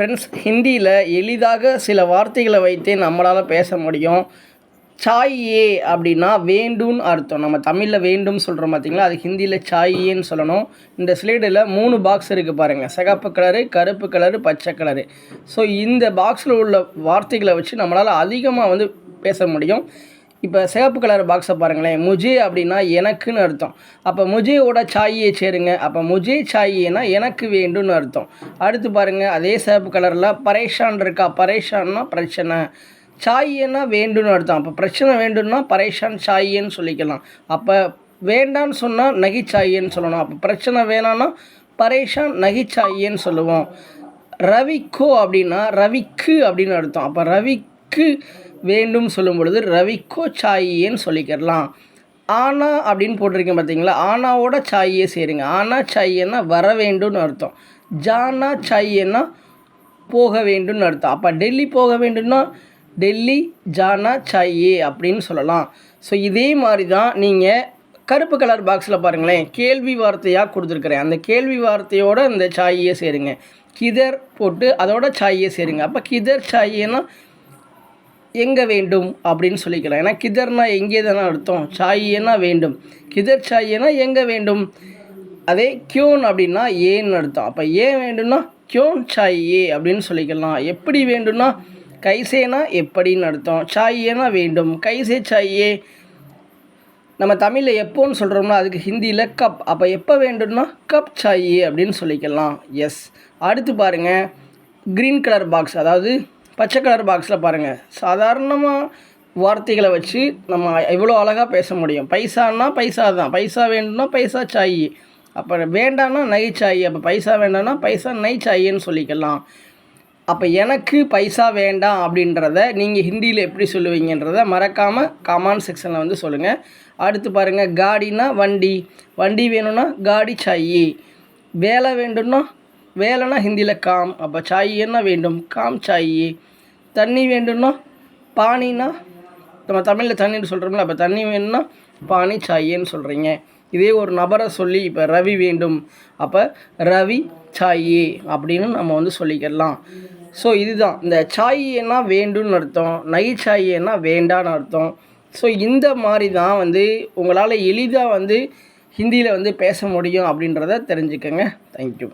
Friends ஹிந்தியில் எளிதாக சில வார்த்தைகளை வைத்தே நம்மளால் பேச முடியும். சாயே அப்படின்னா வேண்டும்னு அர்த்தம். நம்ம தமிழில் வேண்டும் சொல்கிறோம் பார்த்தீங்களா அது ஹிந்தியில் சாயேன்னு சொல்லணும். இந்த ஸ்லைடில் மூணு பாக்ஸ் இருக்குது பாருங்கள் சிகப்பு கலரு கருப்பு கலரு பச்சை கலரு ஸோ இந்த பாக்ஸில் உள்ள வார்த்தைகளை வச்சு நம்மளால் அதிகமாக வந்து பேச முடியும். இப்போ சிகப்பு கலர் பாக்ஸை பாருங்களேன். முஜே அப்படின்னா எனக்குன்னு அர்த்தம். அப்போ முஜேவோட சாயியை சேருங்க. அப்போ முஜே சாயினா எனக்கு வேண்டும்னு அர்த்தம். அடுத்து பாருங்கள் அதே சிகப்பு கலரில் பரேஷான் இருக்கா? பரேஷான்னா பிரச்சனை. சாயின்னா வேண்டும்னு அர்த்தம். அப்போ பிரச்சனை வேண்டும்னா பரேஷான் சாயின்னு சொல்லிக்கலாம். அப்போ வேண்டான்னு சொன்னால் நகிச்சாயின்னு சொல்லணும். அப்போ பிரச்சனை வேணான்னா பரேஷான் நகிச்சாயின்னு சொல்லுவோம். ரவிக்கோ அப்படின்னா ரவிக்கு அப்படின்னு அர்த்தம். அப்போ ரவி ரவிக்கு வேண்டும் சொல்லும் பொழுது ரவிக்கோ சாயின்னு சொல்லிக்கிறலாம். ஆனா அப்படின்னு போட்டிருக்கேன் பார்த்தீங்களா? ஆனாவோட சாயே சேருங்க. ஆனா சாயின்னா வர வேண்டும்னு அர்த்தம். ஜானா சாயின்னா போக வேண்டும்னு அர்த்தம். அப்போ டெல்லி போக வேண்டும்னா டெல்லி ஜானா சாயே அப்படின்னு சொல்லலாம். ஸோ இதே மாதிரி தான் நீங்கள் கருப்பு கலர் பாக்ஸில் பாருங்களேன். கேள்வி வார்த்தையாக கொடுத்துருக்குறேன். அந்த கேள்வி வார்த்தையோட அந்த சாயை சேருங்க. கிதர் போட்டு அதோட சாயை சேருங்க. அப்போ கிதர் சாயேன்னா எங்கே வேண்டும் அப்படின்னு சொல்லிக்கலாம் ஏன்னா கிதர்னா எங்கே தானே அர்த்தம்? சாயினா வேண்டும். கிதர் சாயினா எங்கே வேண்டும்? அதே கியோன் அப்படின்னா ஏன்னு அர்த்தம். அப்போ ஏன் வேண்டும்னா கியோன் சாயே அப்படின்னு சொல்லிக்கலாம். எப்படி வேண்டும்னா கைசேனா எப்படின்னு அர்த்தம். சாயியனா வேண்டும். கைசே சாயே நம்ம தமிழில் எப்போன்னு சொல்கிறோம்னா அதுக்கு ஹிந்தியில் கப். அப்போ எப்போ வேண்டும்னா கப் சாயே அப்படின்னு சொல்லிக்கலாம். எஸ் அடுத்து பாருங்கள் க்ரீன் கலர் பாக்ஸ் அதாவது பச்சை கலர் பாக்ஸில் பாருங்கள் சாதாரணமாக வார்த்தைகளை வச்சு நம்ம எவ்வளோ அழகாக பேச முடியும். பைசான்னா பைசா தான். பைசா வேணும்னா பைசா சாயி. அப்போ வேண்டான்னா நை சாயி. அப்போ பைசா வேண்டாம்னா பைசா நை சாயின்னு சொல்லிக்கலாம். அப்போ எனக்கு பைசா வேண்டாம் அப்படின்றத நீங்கள் ஹிந்தியில் எப்படி சொல்லுவீங்கன்றத மறக்காமல் காமான் செக்ஷனில் வந்து சொல்லுங்கள் அடுத்து பாருங்கள் காடினா வண்டி. வண்டி வேணும்னா காடி சாயி. வேலை வேண்டும்னா வேலைனா ஹிந்தியில் காம் அப்போ சாயின்னா வேண்டும்? காம் சாயி. தண்ணி வேண்டும்னா பானினா நம்ம தமிழில் தண்ணின்னு சொல்கிறோம்ல அப்போ தண்ணி வேணும்னா பானி சாயின்னு சொல்கிறீங்க இதே ஒரு நபரை சொல்லி இப்போ ரவி வேண்டும். அப்போ ரவி சாயே அப்படின்னு நம்ம வந்து சொல்லிக்கலாம். ஸோ இதுதான். இந்த சாயின்னா வேண்டும்னு அர்த்தம் நை சாயின்னா வேண்டான்னு அர்த்தம். ஸோ இந்த மாதிரி தான் வந்து உங்களால் எளிதாக வந்து ஹிந்தியில் வந்து பேச முடியும் அப்படின்றத தெரிஞ்சுக்கோங்க. தேங்க்யூ